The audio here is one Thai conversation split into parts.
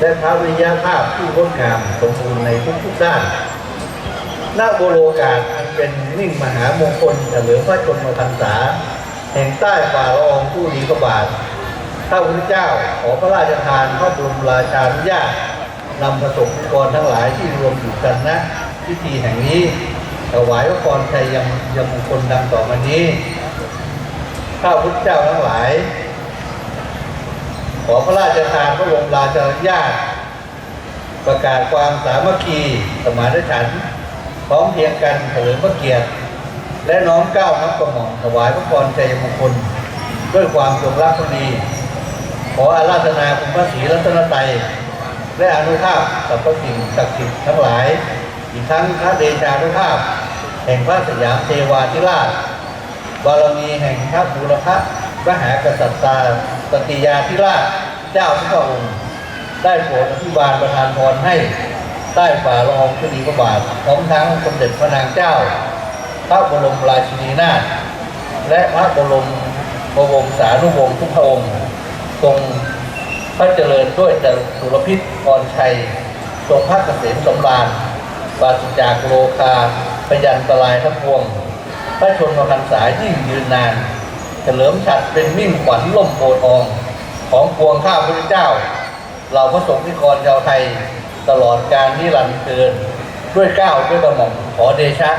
และพระวิริยภาพที่งดงามสมบูรณ์ในทุกๆด้านณโบโลกาสอันเป็นมิ่งมหามงคลเฉลิมพระชนมพรรษา แห่งใต้ฝ่าละอองผู้ดีพระบาทข้าพุทธเจ้าขอพระราชทานพระบรมราชานุญาตนำประสบกรทั้งหลายที่รวมอยู่กันณพิธีแห่งนี้ถวายพระพรชัยยังยังมงคลดังต่อมานี้ข้าพุทธเจ้าทั้งหลาย อพระราชทานพระบรมราชานุญาตประกาศความสามัคคีสมานฉันท์พร้อมเพียงกันเฉลิมพระเกียรติ และน้อมก้าวน้อมกระหม่อมถวายพระพรชัยมงคล ด้วยความจงรักภักดีขออาราธนาคุณพระศรีรัตนตรัยและอนุภาพกับพระสิ่งศักดิ์สิทธิ์ทั้งหลาย อีกทั้งพระเดชานุภาพ แห่งพระสยามเทวาธิราชบารมีแห่งพระบูรพะมหากษัตริย์ตาสติยาธิราช เจ้าทุกพระองค์ได้โปรดอภิบาลประทานพรให้ใต้ฝ่าละอองธุลีพระบาทพร้อมทั้งสมเด็จพระนางเจ้า พระบรมราชินีนาถและพระบรมบวงศานุวงศ์ทุกพระองค์ทรงพระเจริญด้วยจตุรพิษพรชัย ทรงพระเกษมสำราญปราศจากโลคาพยันตรายทั้งปวง พระชนมพรรษายิ่งยืนนาน เฉลิมฉัดเป็นมิ่งขวัญล่มโพทอง ของปวงข้าพุทธเจ้า เราพระสงฆ์นิกรชาวไทยตลอดการนิรันดร์เกินด้วยเกล้าวด้วยกระหม่อมขอเดชะ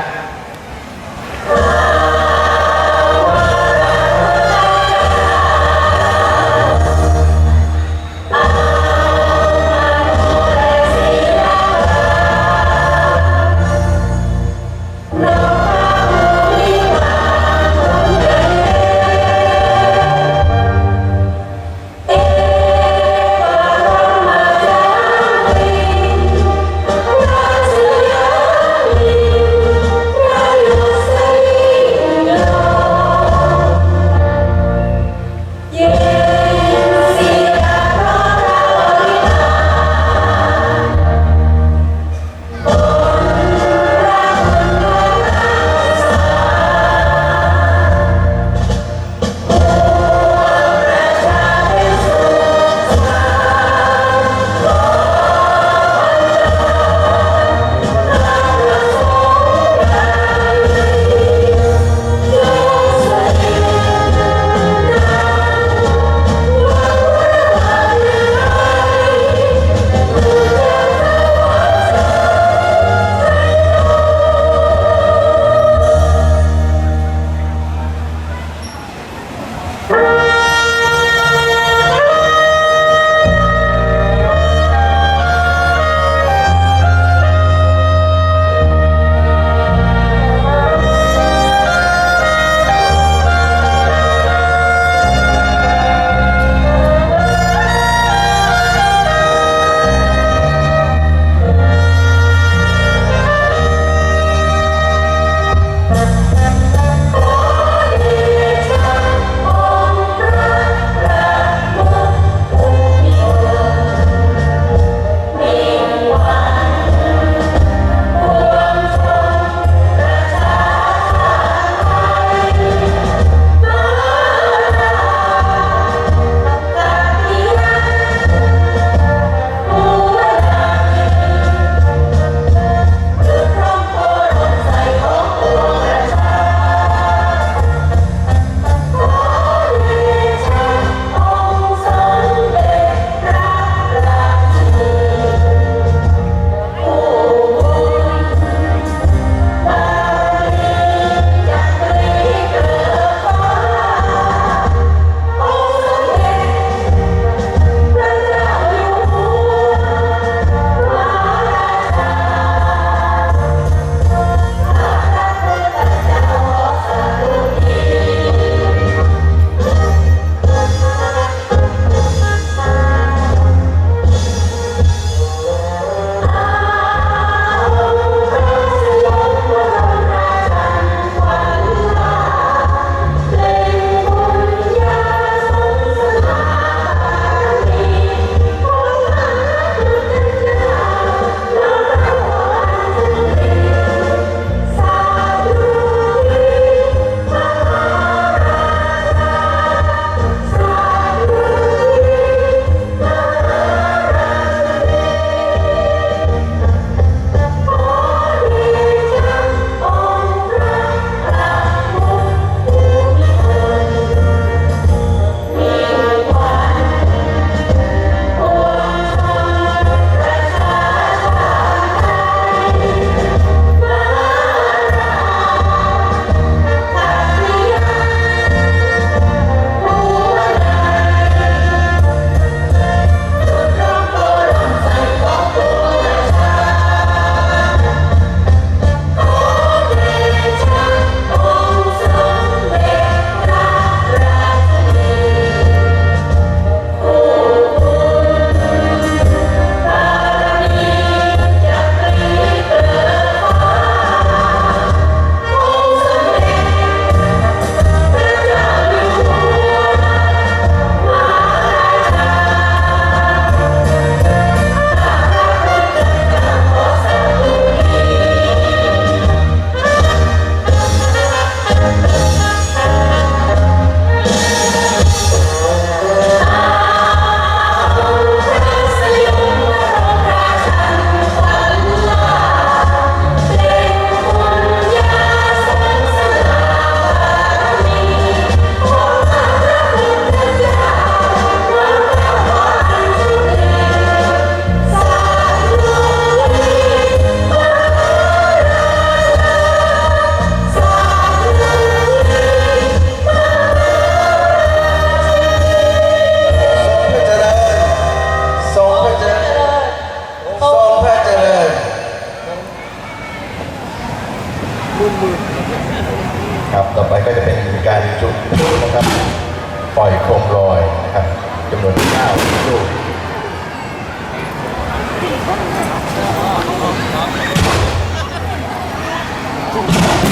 นะครับจำนวนเก้าลูก Thank.